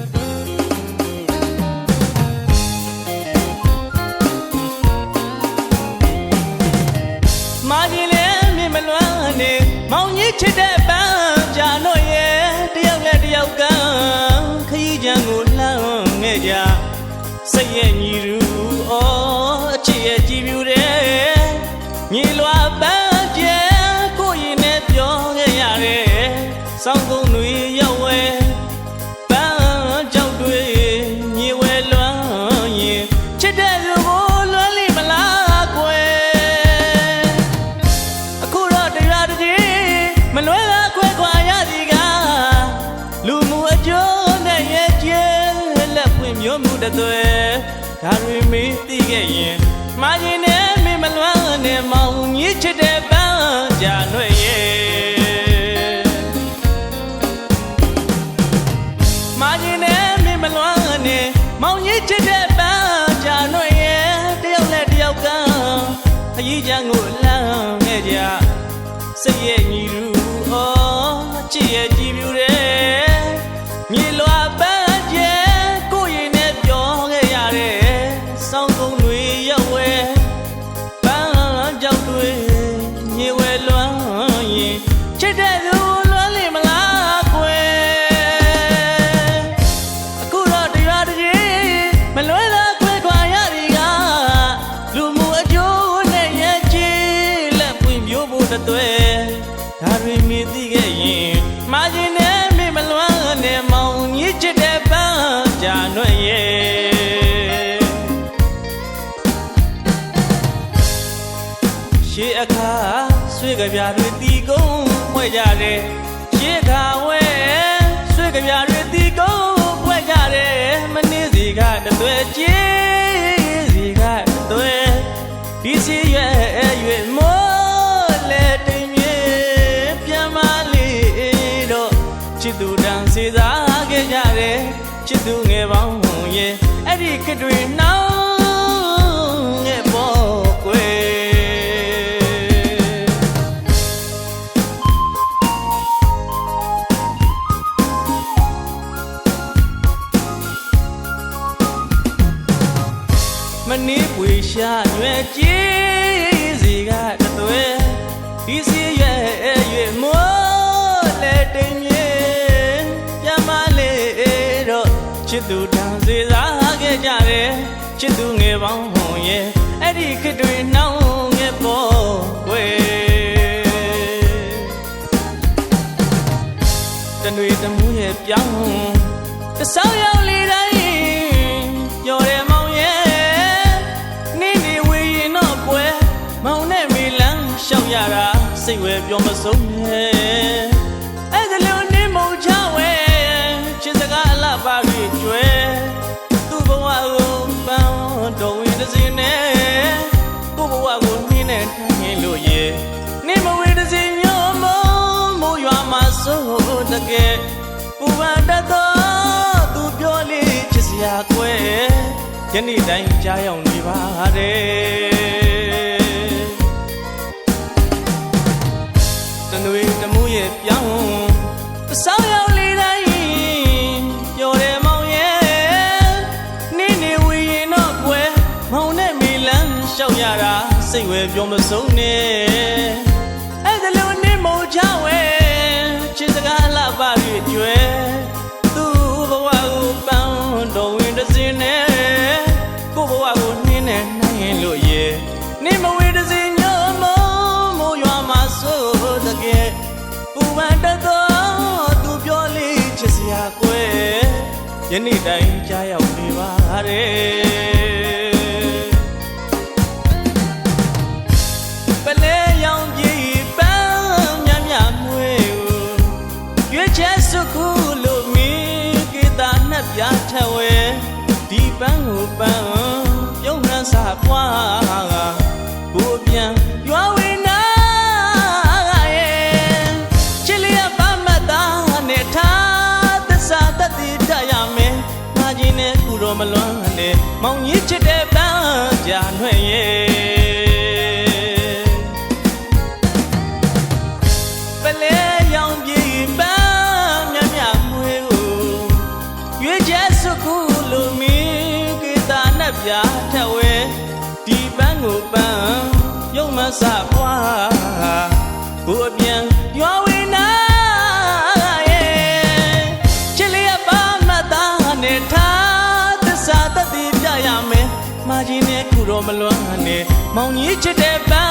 မာကြီးလည်းမြင်မလွမ်းနေမောင်ကြီးချစ်တဲ့ပန်းကြလို့ မျိုးမှုတစ်သွဲဒါတွေမေးသိခဲ့ရင်မာရင်နဲ့မင်းမလွမ်းနဲ့မောင်ကြီးချစ်တဲ့ပန်းကြနွဲ့ရဲ့မာရင်နဲ့မင်းမလွမ်းနဲ့မောင်ကြီးချစ်တဲ့ပန်းကြနွဲ့ရဲ့တယောက်နဲ့တယောက်ကခကြီးချမ်းကိုလှမ်းခဲ့ကြ စ်တဲ့သူလွမ်းလိမလားကွယ်အခုတော့တရားတည်းမလွဲလားခွဲခွာရသည်ကလူမှုအကျိုးနဲ့ရဲ့ချီလက်ပွင့်ပြိုးဖို့တစ်သွဲဒါတွေမြည်သိခဲ့ရင်မာကြီးနဲ့မေမလွမ်းနဲ့မောင်ကြီးချစ်တဲ့ပန်းကြာနွဲ့ရဲ့ရှေးအခါဆွေကြပြတွေတီကုန်း ဖွဲ့ကြတယ်ရှေးအခါဝဲဆွေကြပြတွေတီကုန်းဖွဲ့ကြတယ်မနှင်းစီကတသွဲကျေးစီကတသွဲဒီစီရဲ့ရွေမိုးလေတိမ်မြေပြန်မလေးတော့ချစ်သူတန်းစေစားခဲ့ကြတယ်ချစ်သူငယ်ပေါင်းရဲ့အဲ့ဒီခက်တွေနှောင်း ရှာရွယ်ကြည်စီကတသွဲဒီစီရဲ့ရွေမိုးလေတိမ်မြေပြမလေးတော့ချစ်သူတန်းစေစားခဲ့ကြတယ်ချစ်သူငယ်ပေါင်းဟွန်ရဲ့အဲ့ဒီခစ်တွေနှောင်းငယ်ပေါ်ွယ်တနွေတမှုရဲ့ပြောင်းတဆောင်းရော စိတ်ဝဲပြောမဆုံးရဲ့အဲ့ဒါလို့နေမုံချဝဲချစ်စကားအလှပါရီကျွဲသူ့ဘဝကိုပန်းတော်ဝင်တစ်စင်းနဲ့ကို့ဘဝကိုနှင်းနဲ့ထိုင်ရင်လို့ရဲ့နေမဝေတစ်စင်းညမမိုးရွာမှာစိုးတကယ်ပူပန်တတ်တော့သူပြောလေးချစ်စရာကွယ်ယနေ့တိုင်းကြားရောက်နေပါတယ် စိတ်ဝဲပြောမဆုံးနဲ့အဲ့ဒါလို့နေမို့ချဝဲချစ်စကားလှပါပြီကျွဲသူ့ဘဝကိုပန်းတော်ဝင်တစ်စင်းနဲ့ကို့ဘဝကိုနှင်းနဲ့နိုင်ရင်လို့ရဲ့နေမဝေတစ်စင်းညမမိုးရွာမှာစိုးတကယ်ပူပန်တတ်တော့သူပြောလေးချစ်စရာကွယ်ယနေ့တိုင်းကြားရောက်နေပါတယ် နှက်ပြထဝဲဒီပန်းကိုပန်းပြုံးနှံစာပွားကိုပြန်ရွာဝင်းနာရဲ့ချစ်လျက်ပါမတ်သားနဲ့ထားသစ္စာတတ်တည်တတ်ရမယ်ငါကြီးနဲ့ကူတော်မလွမ်းနဲ့မောင်ကြီးချစ်တဲ့ပန်းကြာနှွဲ့ရဲ့ပလဲရောင်ပြေပန်းမြမြမွေကိုရွေး ခုလူမီကေတာနဲ့ပြထက်ဝဲဒီပန်းကိုပန်းရုံမဆပွားကိုအပြန်ရွာဝင်နာရဲ့ချစ်လေးရပါမသားနဲ့ထားသစ္စာတတိပြရမယ်မာကြီးနဲ့ခုတော့မလွမ်းနဲ့မောင်ကြီးချစ်တဲ့ပန်း